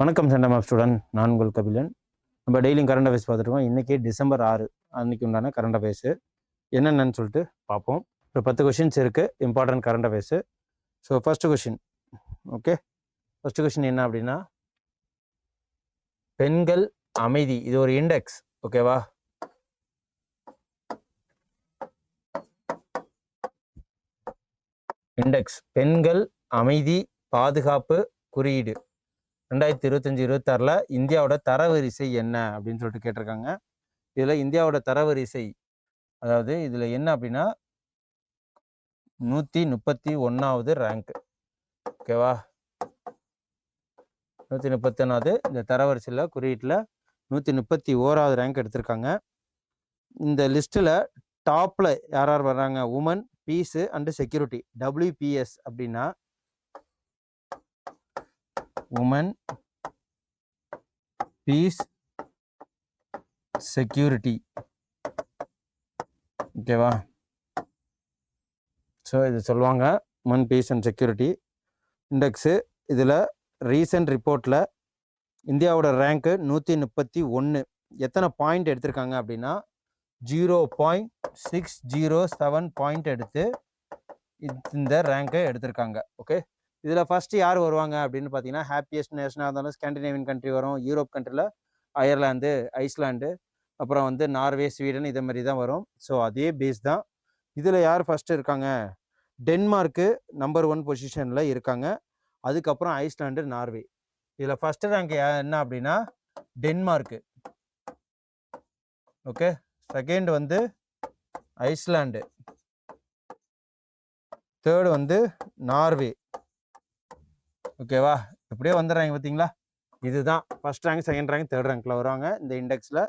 வணக்கம் சண்டம் of student நான் உங்கள் கபிலன். நம்ம டெய்லியும் கரண்ட் அஃபேர்ஸ் பார்த்துருக்கோம் இன்றைக்கி டிசம்பர் ஆறு. அன்னைக்கு உண்டான கரண்ட் அஃபேர்ஸு என்னென்னு சொல்லிட்டு பார்ப்போம். ஒரு பத்து கொஷின்ஸ் இருக்குது important current affairs so first question okay first question என்ன அப்படின்னா பெண்கள் அமைதி. இது ஒரு இண்டெக்ஸ் ஓகேவா இண்டெக்ஸ் பெண்கள் அமைதி பாதுகாப்பு குறியீடு. ரெண்டாயிரத்தி இருபத்தஞ்சி இருபத்தாறில் இந்தியாவோட தரவரிசை என்ன அப்படின்னு சொல்லிட்டு கேட்டிருக்காங்க. இதில் இந்தியாவோட தரவரிசை அதாவது இதில் என்ன அப்படின்னா நூற்றி முப்பத்தி ஒன்றாவது ரேங்க் ஓகேவா நூற்றி முப்பத்தி ஒன்றாவது இந்த தரவரிசையில் குறியீட்டில் நூற்றி முப்பத்தி ஓராவது ரேங்க் எடுத்திருக்காங்க. இந்த லிஸ்ட்டில் டாப்பில் யார் யார் வர்றாங்க? Women peace and security WPS அப்படின்னா உமன் பீஸ் செக்யூரிட்டி ஓகேவா ஸோ இது சொல்லுவாங்க women peace and security index இதில் ரீசன்ட் ரிப்போர்ட்டில் இந்தியாவோட ரேங்க்கு நூற்றி முப்பத்தி ஒன்று எத்தனை பாயிண்ட் எடுத்திருக்காங்க அப்படின்னா zero point six zero seven point எடுத்து இந்த ரேங்கை எடுத்திருக்காங்க. ஓகே இதில் ஃபஸ்ட்டு யார் வருவாங்க அப்படின்னு பார்த்தீங்கன்னா ஹாப்பியஸ்ட் நேஷனாக இருந்தாலும் ஸ்காண்டினேவியன் கண்ட்ரி வரும் யூரோப் கண்ட்ரியில் அயர்லாந்து ஐஸ்லாண்டு அப்புறம் வந்து நார்வே ஸ்வீடன் இதே மாதிரி தான் வரும். ஸோ அதே பேஸ் தான். இதில் யார் ஃபஸ்ட்டு இருக்காங்க? டென்மார்க்கு நம்பர் ஒன் பொசிஷனில் இருக்காங்க. அதுக்கப்புறம் ஐஸ்லாண்டு நார்வே இதில் ஃபஸ்ட்டு ரேங்க் என்ன அப்படின்னா? டென்மார்க்கு ஓகே செகண்ட் வந்து ஐஸ்லாண்டு. தேர்டு வந்து நார்வே. ஓகேவா? இப்படியே வந்துடுறாங்க பார்த்தீங்களா? இதுதான் first rank second rank third ரேங்க்ல வருவாங்க இந்த இண்டெக்ஸில்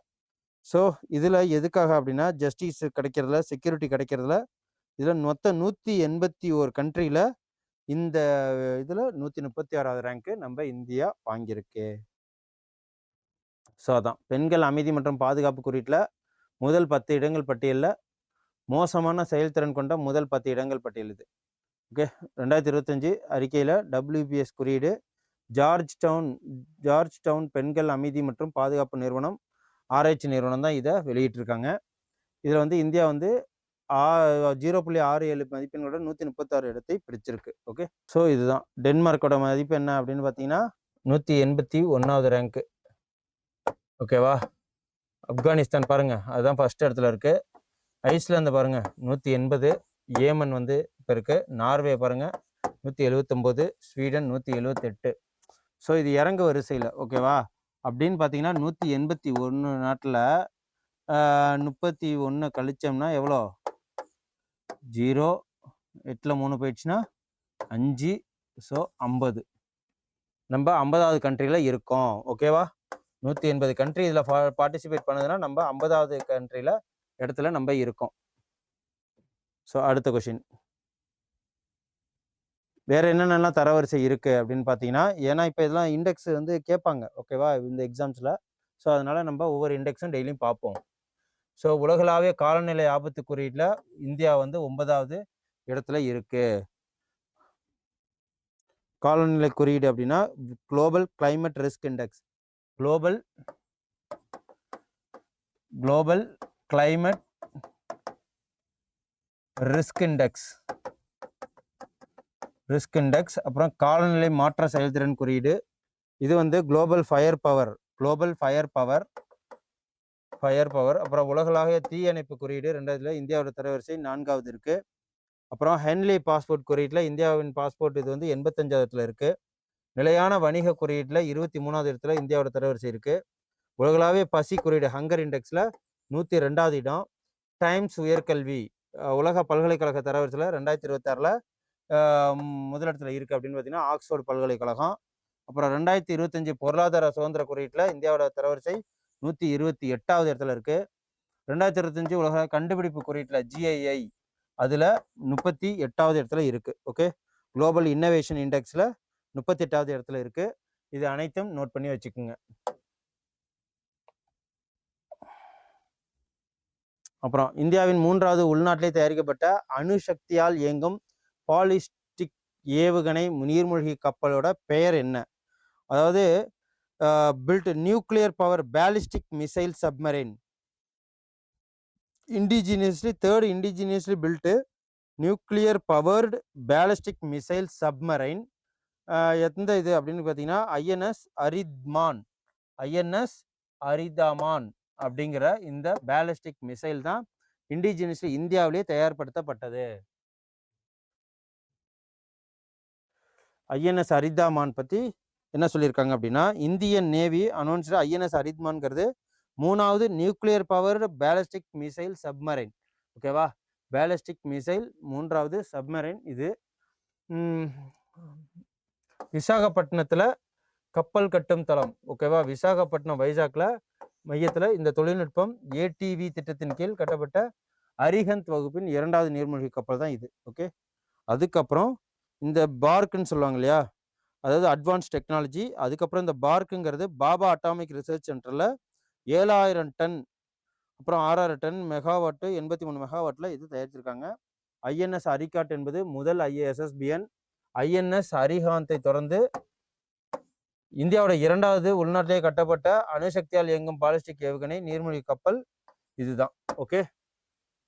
ஸோ இதில் எதுக்காக அப்படின்னா ஜஸ்டிஸ் கிடைக்கிறதுல செக்யூரிட்டி கிடைக்கிறதுல இதில் மொத்தம் நூற்றி எண்பத்தி ஒரு கண்ட்ரியில் இந்த இதில் நூற்றி முப்பத்தி ஆறாவது ரேங்க்கு நம்ம இந்தியா வாங்கியிருக்கு. ஸோ அதான். பெண்கள் அமைதி மற்றும் பாதுகாப்பு குறியீட்டில் முதல் பத்து இடங்கள் பட்டியலில் மோசமான செயல்திறன் கொண்ட முதல் பத்து இடங்கள் பட்டியல் இது. ஓகே ரெண்டாயிரத்தி இருபத்தஞ்சி அறிக்கையில் டபிள்யூபிஎஸ் குறியீடு ஜார்ஜ் டவுன் ஜார்ஜ் டவுன் பெண்கள் அமைதி மற்றும் பாதுகாப்பு நிறுவனம் ஆராய்ச்சி நிறுவனம் தான் இதை வெளியிட்டிருக்காங்க. இதில் வந்து இந்தியா வந்து ஆ ஜீரோ புள்ளி ஆறு ஏழு மதிப்பெண்களோட நூற்றி முப்பத்தாறு இடத்தை பிடிச்சிருக்கு. ஓகே ஸோ இதுதான். டென்மார்க்கோட மதிப்பு என்ன அப்படின்னு பார்த்தீங்கன்னா நூற்றி எண்பத்தி ஒன்றாவது ரேங்க்கு ஓகேவா? ஆப்கானிஸ்தான் பாருங்கள் அதுதான் ஃபர்ஸ்ட் இடத்துல இருக்குது ஐஸ்லாந்து பாருங்கள் நூற்றி எண்பது. ஏமன் வந்து இப்போ இருக்குது நார்வே பாருங்கள் நூற்றி எழுவத்தொம்போது ஸ்வீடன் நூற்றி எழுவத்தெட்டு. ஸோ இது இறங்கு வரிசையில் ஓகேவா அப்படின்னு பார்த்தீங்கன்னா நூற்றி எண்பத்தி ஒன்று நாட்டில் முப்பத்தி ஒன்று கழிச்சோம்னா எவ்வளோ? ஜீரோ. எட்டில் மூணு போயிடுச்சுன்னா அஞ்சு. ஸோ ஐம்பது. நம்ம ஐம்பதாவது கண்ட்ரியில் இருக்கோம். ஓகேவா நூற்றி எண்பது கண்ட்ரி இதில் பார்ட்டிசிபேட் பண்ணுதுன்னா நம்ம ஐம்பதாவது கண்ட்ரியில் இடத்துல நம்ம இருக்கோம். ஸோ அடுத்த கொஷின் வேற என்னென்னலாம் தரவரிசை இருக்கு அப்படின்னு பார்த்தீங்கன்னா ஏன்னா இப்போ இதெல்லாம் இண்டெக்ஸ் வந்து கேட்பாங்க. ஓகேவா இந்த எக்ஸாம்ஸில் ஸோ அதனால நம்ம ஒவ்வொரு இண்டெக்ஸும் டெய்லியும் பார்ப்போம். ஸோ உலகளாவிய காலநிலை ஆபத்து குறியீட்டில் இந்தியா வந்து ஒன்பதாவது இடத்துல இருக்கு. காலநிலை குறியீடு அப்படின்னா global climate risk index global global climate risk index risk index அப்புறம் காலநிலை மாற்ற செயல்திறன் குறியீடு. இது வந்து global firepower global firepower firepower அப்புறம் உலகளாவிய தீயணைப்பு குறியீடு. ரெண்டாவதுல இந்தியாவோட தரவரிசை நான்காவது இருக்குது அப்புறம் ஹென்லி பாஸ்போர்ட் குறியீட்டில் இந்தியாவின் பாஸ்போர்ட் இது வந்து எண்பத்தஞ்சாவதுல இருக்குது நிலையான வணிக குறியீட்டில் இருபத்தி மூணாவது இடத்துல இந்தியாவோட தரவரிசை இருக்கு. உலகளாவிய பசி குறியீடு ஹங்கர் இண்டெக்ஸில் நூற்றி ரெண்டாவது இடம். டைம்ஸ் உயர்கல்வி உலக பல்கலைக்கழக தரவரிசையில் ரெண்டாயிரத்தி இருபத்தாறில் முதலிடத்தில் இருக்குது அப்படின்னு பார்த்தீங்கன்னா ஆக்ஸ்போர்ட் பல்கலைக்கழகம். அப்புறம் ரெண்டாயிரத்தி இருபத்தஞ்சி பொருளாதார சுதந்திர குறியீட்டில் இந்தியாவோட தரவரிசை நூற்றி இருபத்தி எட்டாவது இடத்துல இருக்குது ரெண்டாயிரத்தி இருபத்தஞ்சி உலக கண்டுபிடிப்பு குறியீட்டில் ஜிஐஐ அதில் முப்பத்தி எட்டாவது இடத்துல இருக்குது ஓகே? குளோபல் இன்னோவேஷன் இண்டெக்ஸில் முப்பத்தி எட்டாவது இடத்துல இருக்குது இது அனைத்தும் நோட் பண்ணி வச்சுக்கோங்க. அப்புறம் இந்தியாவின் மூன்றாவது உள்நாட்டிலே தயாரிக்கப்பட்ட அணுசக்தியால் இயங்கும் பாலிஸ்டிக் ஏவுகணை நீர்மூழ்கி கப்பலோட பெயர் என்ன? அதாவது built nuclear power ballistic missile submarine indigenously third indigenously built nuclear powered ballistic missile submarine எந்த இது அப்படின்னு பார்த்தீங்கன்னா ஐஎன்எஸ் அரித்மான் ஐஎன்எஸ் அரிதாமான் அப்படிங்கிற இந்த பேலஸ்டிக் மிசைல் தான் இண்டிஜினியஸ்லி இந்தியாவிலேயே தயார்படுத்தப்பட்டது. ஐஎன்எஸ் அரிதாமான் பற்றி என்ன சொல்லியிருக்காங்க அப்படின்னா இந்தியன் நேவி அனௌன்ஸ்டு ஐஎன்எஸ் அரித்மான்ங்கிறது மூணாவது nuclear power ballistic missile submarine. ஓகேவா? பேலஸ்டிக் மிசைல் மூன்றாவது சப்மரைன் இது. விசாகப்பட்டினத்தில் கப்பல் கட்டும் தளம். ஓகேவா விசாகப்பட்டினம் வைசாக்ல மையத்தில் இந்த தொழில்நுட்பம் ஏடிவி திட்டத்தின் கீழ் கட்டப்பட்ட அரிஹந்த் வகுப்பின் இரண்டாவது நீர்மூழ்கி கப்பல் தான் இது. ஓகே அதுக்கப்புறம் இந்த பார்க்குன்னு சொல்லுவாங்க இல்லையா? அதாவது அட்வான்ஸ் டெக்னாலஜி அதுக்கப்புறம் இந்த பார்க்குங்கிறது பாபா அட்டாமிக் ரிசர்ச் சென்டரில் ஏழாயிரம் டன் அப்புறம் ஆறாயிரம் டன் மெகாவாட்டு எண்பத்தி மூணு மெகாவாட்டில் இது தயாரிச்சிருக்காங்க. ஐஎன்எஸ் அரிகாட் என்பது முதல் ஐஏஎஸ்எஸ்பிஎன் ஐஎன்எஸ் அரிஹாந்தை தொடர்ந்து இந்தியாவோட இரண்டாவது உள்நாட்டிலே கட்டப்பட்ட அணுசக்தியால் இயங்கும் பாலிஸ்டிக் ஏவுகணை நீர்மூழ்கி கப்பல் இதுதான். ஓகே?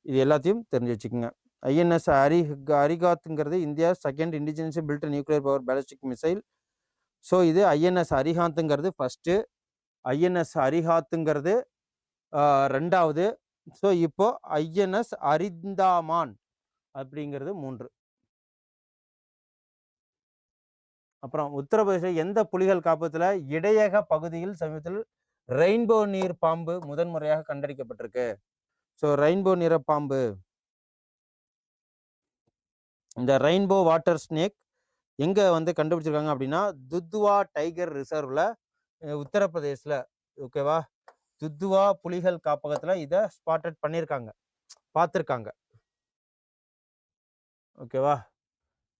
இது எல்லாத்தையும் தெரிஞ்சு வச்சுக்கோங்க. ஐஎன்எஸ் அரி அரிகாத்துங்கிறது India second indigenous built nuclear power ballistic missile so இது ஐஎன்எஸ் அரிஹாந்துங்கிறது ஃபஸ்ட்டு ஐஎன்எஸ் அரிஹாத்துங்கிறது ரெண்டாவது. ஸோ இப்போ ஐஎன்எஸ் அரிந்தாமான் அப்படிங்கிறது மூன்று. அப்புறம் உத்தரப்பிரதேச எந்த புலிகள் காப்பகத்தில் இடையக பகுதியில் சமீபத்தில் ரெயின்போ நீர் பாம்பு முதன்முறையாக கண்டறிக்கப்பட்டிருக்கு. ஸோ ரெயின்போ நிற பாம்பு. இந்த ரெயின்போ வாட்டர் ஸ்னேக் எங்கே வந்து கண்டுபிடிச்சிருக்காங்க அப்படின்னா துத்வா டைகர் ரிசர்வ்ல உத்தரப்பிரதேசில் ஓகேவா துத்வா புலிகள் காப்பகத்தில் இதை ஸ்பாட்டட் பண்ணியிருக்காங்க பார்த்துருக்காங்க ஓகேவா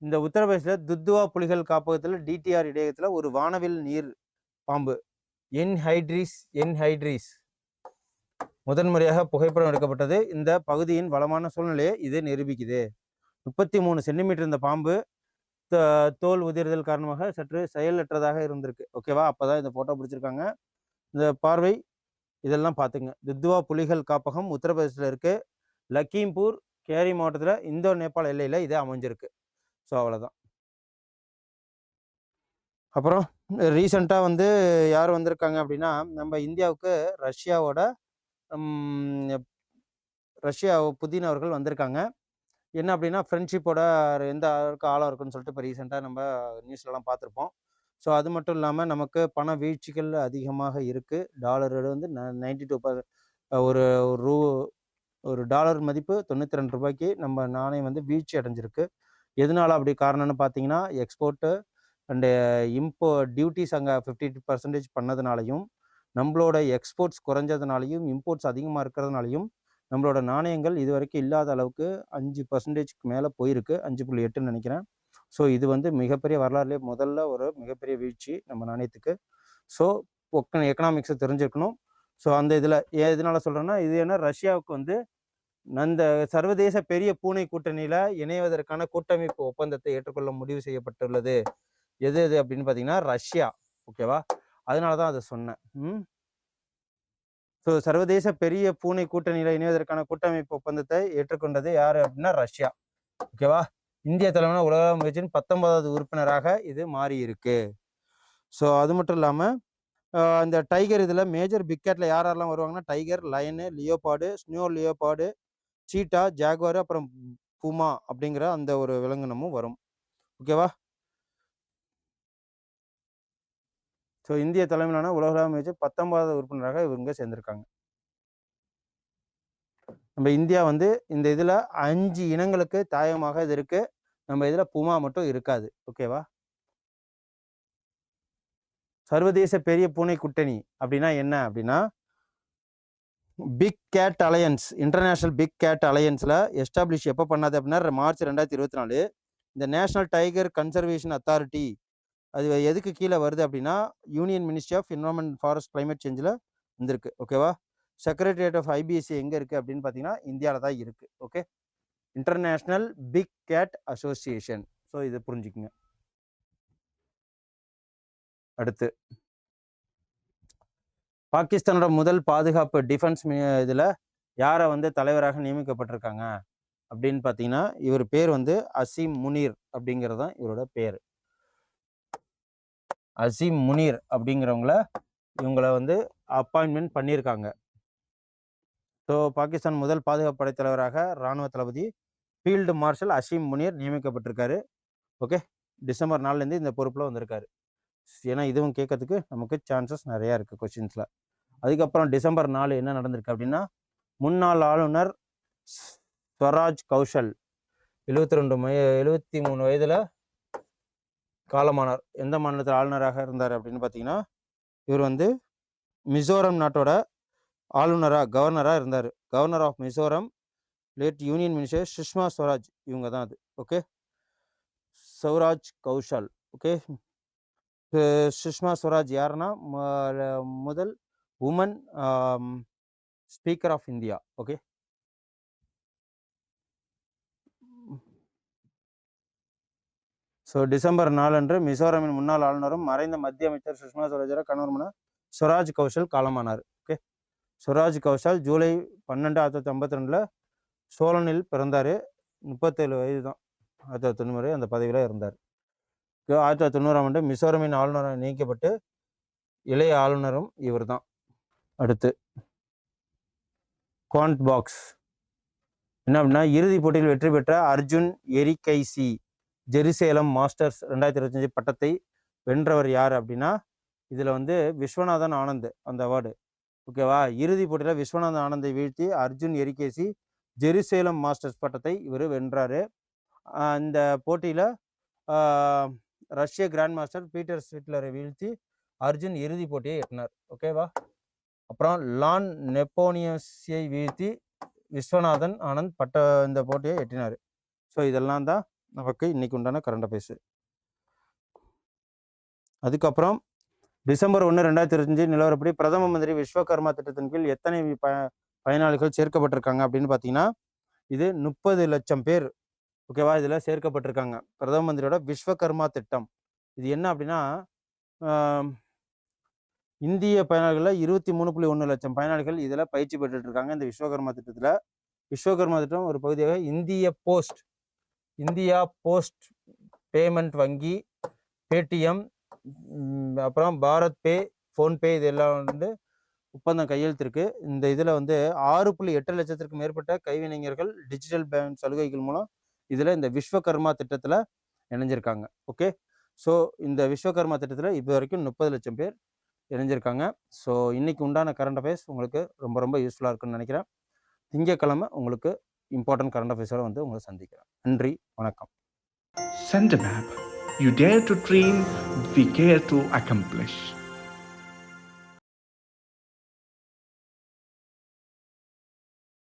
இந்த உத்தரப்பிரதேசில் துத்வா புலிகள் காப்பகத்தில் டிடிஆர் இடையகத்தில் ஒரு வானவில் நீர் பாம்பு. என்ஹைட்ரிஸ் என்ஹைட்ரிஸ் முதன்முறையாக புகைப்படம் எடுக்கப்பட்டது. இந்த பகுதியின் வளமான சூழ்நிலையை இது நிரூபிக்குது. முப்பத்தி மூணு சென்டிமீட்டர் இந்த பாம்பு தோல் உதிர்தல் காரணமாக சற்று செயலற்றதாக இருந்திருக்கு. ஓகேவா அப்போ தான் இந்த ஃபோட்டோ பிடிச்சிருக்காங்க. இந்த பார்வை இதெல்லாம் பார்த்துங்க. துத்வா புலிகள் காப்பகம் உத்தரப்பிரதேசத்தில் இருக்குது லக்கீம்பூர் கேரி மாவட்டத்தில் இந்தோ நேபாள் எல்லையில் இது அமைஞ்சிருக்கு. ஸோ அவ்வளோதான். அப்புறம் ரீசண்டாக வந்து யார் வந்திருக்காங்க அப்படின்னா நம்ம இந்தியாவுக்கு ரஷ்யாவோட ரஷ்யா புதின் அவர்கள் வந்திருக்காங்க. என்ன அப்படின்னா ஃப்ரெண்ட்ஷிப்போட எந்த அளவுக்கு ஆழம் இருக்குன்னு சொல்லிட்டு இப்போ ரீசெண்டாக நம்ம நியூஸ்லலாம் பார்த்துருப்போம். ஸோ அது மட்டும் இல்லாமல் நமக்கு பண வீழ்ச்சிகள் அதிகமாக இருக்குது டாலர் வந்து நைன்டி டூ ஒரு ஒரு ரூ ஒரு டாலர் மதிப்பு தொண்ணூற்றி ரெண்டு ரூபாய்க்கு நம்ம நாணயம் வந்து வீழ்ச்சி அடைஞ்சிருக்கு. எதனால அப்படி காரணம்னு பார்த்தீங்கன்னா எக்ஸ்போர்ட்டு அண்டு இம்போ டியூட்டிஸ் அங்கே ஃபிஃப்டி பர்சன்டேஜ் பண்ணதுனாலையும் நம்மளோட எக்ஸ்போர்ட்ஸ் குறைஞ்சதுனாலையும் இம்போர்ட்ஸ் அதிகமாக இருக்கிறதுனாலையும் நம்மளோட நாணயங்கள் இது வரைக்கும் இல்லாத அளவுக்கு அஞ்சு பர்சன்டேஜ்க்கு மேலே போயிருக்கு. அஞ்சு புள்ளி எட்டுன்னு நினைக்கிறேன். ஸோ இது வந்து மிகப்பெரிய வரலாறுலேயே முதல்ல ஒரு மிகப்பெரிய வீழ்ச்சி நம்ம நாணயத்துக்கு. ஸோ எக்கனாமிக்ஸை தெரிஞ்சிருக்கணும் ஸோ அந்த இதில் எதனால சொல்கிறேன்னா இது என்ன ரஷ்யாவுக்கு வந்து அந்த சர்வதேச பெரிய பூனை கூட்டணியில் இணைவதற்கான கூட்டமைப்பு ஒப்பந்தத்தை ஏற்றுக்கொள்ள முடிவு செய்யப்பட்டுள்ளது. எது எது அப்படின்னு பார்த்தீங்கன்னா ரஷ்யா. ஓகேவா அதனால தான் அதை சொன்னேன். ம்? ஸோ சர்வதேச பெரிய பூனை கூட்டணியில் இணைவதற்கான கூட்டமைப்பு ஒப்பந்தத்தை ஏற்றுக்கொண்டது யார் அப்படின்னா ரஷ்யா. ஓகேவா இந்திய தலைமையான உலக முயற்சியின் பத்தொன்பதாவது உறுப்பினராக இது மாறி இருக்கு ஸோ அது மட்டும் இல்லாமல் இந்த டைகர் இதில் மேஜர் பிக்கெட்டில் யார் யாரெல்லாம் வருவாங்கன்னா tiger lion leopard snow leopard cheetah jaguar அப்புறம் புமா அப்படிங்கிற அந்த ஒரு விலங்கினமும் வரும். ஓகேவா ஸோ இந்திய தலைமையிலான உலக வச்சு பத்தொன்பதாவது உறுப்பினராக இவங்க சேர்ந்திருக்காங்க. நம்ம இந்தியா வந்து இந்த இதில் அஞ்சு இனங்களுக்கு தாயகமாக இது இருக்கு. நம்ம இதில் புமா மட்டும் இருக்காது. ஓகேவா சர்வதேச பெரிய பூனை கூட்டணி அப்படின்னா என்ன அப்படின்னா big cat alliance international big cat அலையன்ஸில் establish எப்போ பண்ணாது அப்படின்னா மார்ச் ரெண்டாயிரத்தி இருபத்தி நாலு. இந்த நேஷனல் டைகர் கன்சர்வேஷன் அத்தாரிட்டி அது எதுக்கு கீழே வருது அப்படின்னா union ministry of environment forest climate சேஞ்சில் வந்திருக்கு. ஓகேவா செக்ரட்டரியேட் ஆஃப் ஐபிஎஸ்சி எங்கே இருக்குது அப்படின்னு பார்த்தீங்கன்னா இந்தியாவில் தான் இருக்குது okay international big cat association so இதை புரிஞ்சுக்குங்க. அடுத்து. பாகிஸ்தானோட முதல் பாதுகாப்பு டிஃபென்ஸ் இதில் யாரை வந்து தலைவராக நியமிக்கப்பட்டிருக்காங்க? அப்படின்னு பார்த்தீங்கன்னா இவர் பேர் வந்து அசீம் முனீர் அப்படிங்கிறது தான் இவரோட பேர். அசீம் முனீர் அப்படிங்கிறவங்கள இவங்கள வந்து அப்பாயின்மெண்ட் பண்ணியிருக்காங்க. ஸோ பாகிஸ்தான் முதல் பாதுகாப்பு படைத்தலைவராக இராணுவ தளபதி ஃபீல்டு மார்ஷல் அசீம் முனீர் நியமிக்கப்பட்டிருக்காரு. ஓகே டிசம்பர் நாலுலேருந்து இந்த பொறுப்பில் வந்திருக்காரு. ஏன்னா இதுவும் கேட்கறதுக்கு நமக்கு சான்சஸ் நிறையா இருக்குது கொஷின்ஸில் அதுக்கப்புறம் டிசம்பர் நாலு என்ன நடந்திருக்கு அப்படின்னா முன்னாள் ஆளுநர் ஸ்வராஜ் கௌஷல் எழுபத்தி ரெண்டு மை எழுபத்தி மூணு வயதில் காலமானார். எந்த மாநிலத்தில் ஆளுநராக இருந்தார் அப்படின்னு பார்த்தீங்கன்னா இவர் வந்து மிசோரம் நாட்டோட ஆளுநராக கவர்னராக இருந்தார். Governor of Mizoram late union minister Sushma Swaraj இவங்க தான் அது. ஓகே சௌராஜ் கௌஷல். ஓகே சுஷ்மா ஸ்வராஜ் யாருன்னா முதல் woman speaker of India okay so December நாலன்று மிசோரமின் முன்னாள் ஆளுநரும் மறைந்த மத்திய அமைச்சர் சுஷ்மா ஸ்வராஜர கணவர்மன சுராஜ் கௌஷல் காலமானார் ஓகே சுராஜ் கௌஷல் ஜூலை பன்னெண்டு ஆயிரத்தி தொள்ளாயிரத்தி ஐம்பத்தி ரெண்டில் சோழனில் பிறந்தார். முப்பத்தேழு வயது தான் ஆயிரத்தி தொள்ளாயிரத்தி தொண்ணூறு அந்த பதவியில் இருந்தார். ஆயிரத்தி தொள்ளாயிரத்தி தொண்ணூறாம் ஆண்டு மிசோரமின் ஆளுநராக நீக்கப்பட்டு இளைய ஆளுநரும் இவர் தான் அடுத்து. குவாண்ட் பாக்ஸ் என்ன அப்படின்னா இறுதிப் போட்டியில் வெற்றி பெற்ற அர்ஜுன் எரிகைசி ஜெருசேலம் மாஸ்டர்ஸ் ரெண்டாயிரத்தி இருபத்தஞ்சு பட்டத்தை வென்றவர் யார் அப்படின்னா இதில் வந்து விஸ்வநாதன் ஆனந்த் அந்த அவார்டு. ஓகேவா இறுதிப் போட்டியில் விஸ்வநாதன் ஆனந்தை வீழ்த்தி அர்ஜுன் எரிகேசி ஜெருசேலம் மாஸ்டர்ஸ் பட்டத்தை இவர் வென்றார். அந்த இந்த போட்டியில் ரஷ்ய கிராண்ட் மாஸ்டர் பீட்டர் ஸ்விட்லரை வீழ்த்தி அர்ஜுன் இறுதிப் போட்டியை எட்டினார். ஓகேவா அப்புறம் லான் நெப்போனியஸை வீழ்த்தி விஸ்வநாதன் ஆனந்த் பட்ட இந்த போட்டியை எட்டினார். ஸோ இதெல்லாம் தான் நமக்கு இன்னைக்கு உண்டான கரண்ட் அஃபேர்ஸ் அதுக்கப்புறம் டிசம்பர் ஒன்று ரெண்டாயிரத்தி இருபத்தஞ்சு நிலவரப்படி பிரதம மந்திரி விஸ்வகர்மா திட்டத்தின் கீழ் எத்தனை ப பயனாளிகள் சேர்க்கப்பட்டிருக்காங்க அப்படின்னு பார்த்தீங்கன்னா இது முப்பது லட்சம் பேர். ஓகேவா இதில் சேர்க்கப்பட்டிருக்காங்க. பிரதம மந்திரியோட விஸ்வகர்மா திட்டம். இது என்ன அப்படின்னா இந்திய பயனாளிகளில் இருபத்தி மூணு புள்ளி ஒன்று லட்சம் பயனாளிகள் இதில் பயிற்சி பெற்றுட்டு இருக்காங்க இந்த விஸ்வகர்மா திட்டத்தில் விஸ்வகர்மா திட்டம் ஒரு பகுதியாக இந்திய போஸ்ட் இந்தியா போஸ்ட் பேமெண்ட் வங்கி பேடிஎம் அப்புறம் பாரத் பே ஃபோன்பே இது எல்லாம் வந்து ஒப்பந்தம் கையெழுத்திருக்கு. இந்த இதில் வந்து ஆறு புள்ளி எட்டு லட்சத்திற்கும் மேற்பட்ட கைவினைஞர்கள் டிஜிட்டல் பேங்க் சலுகைகள் மூலம் இதில் இந்த விஸ்வகர்மா திட்டத்தில் இணைஞ்சிருக்காங்க. ஓகே? ஸோ இந்த விஸ்வகர்மா திட்டத்தில் இப்போ வரைக்கும் முப்பது லட்சம் பேர் இணைஞ்சிருக்காங்க ஸோ இன்றைக்கி உண்டான கரண்ட் அஃபேர்ஸ் உங்களுக்கு ரொம்ப ரொம்ப யூஸ்ஃபுல்லாக இருக்குன்னு நினைக்கிறேன் திங்கட்கிழமை உங்களுக்கு இம்பார்ட்டன்ட் கரண்ட் அஃபேர்ஸோட வந்து உங்களை சந்திக்கிறேன் நன்றி வணக்கம் Send a map. You dare to dream, we care to accomplish.